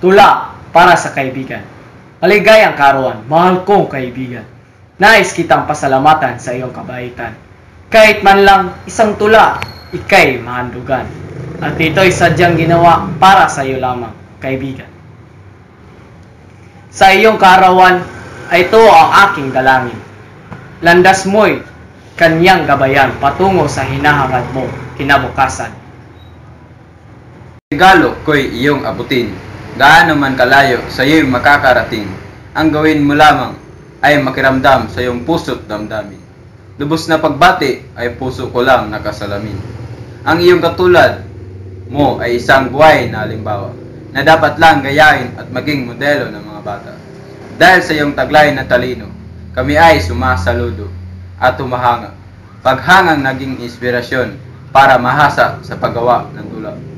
Tula para sa kaibigan. Maligayang karuan, mahal kong kaibigan. Nais kitang pasalamatan sa iyong kabaitan. Kahit man lang isang tula, ikay mahandugan. At ito'y sadyang ginawa para sa iyo lamang, kaibigan. Sa iyong karawan, ito ang aking dalangin. Landas mo'y kanyang gabayan patungo sa hinahangad mo kinabukasan. Regalo ko'y iyong abutin. Gaano man kalayo sa iyo'y makakarating. Ang gawin mo lamang ay makiramdam sa iyong puso't damdamin. Lubos na pagbati ay puso ko lang nakasalamin. Ang iyong katulad mo ay isang buhay na halimbawa na dapat lang gayahin at maging modelo ng mga bata. Dahil sa iyong taglay na talino, kami ay sumasaludo at humahanga. Paghangang naging inspirasyon para mahasa sa paggawa ng tula.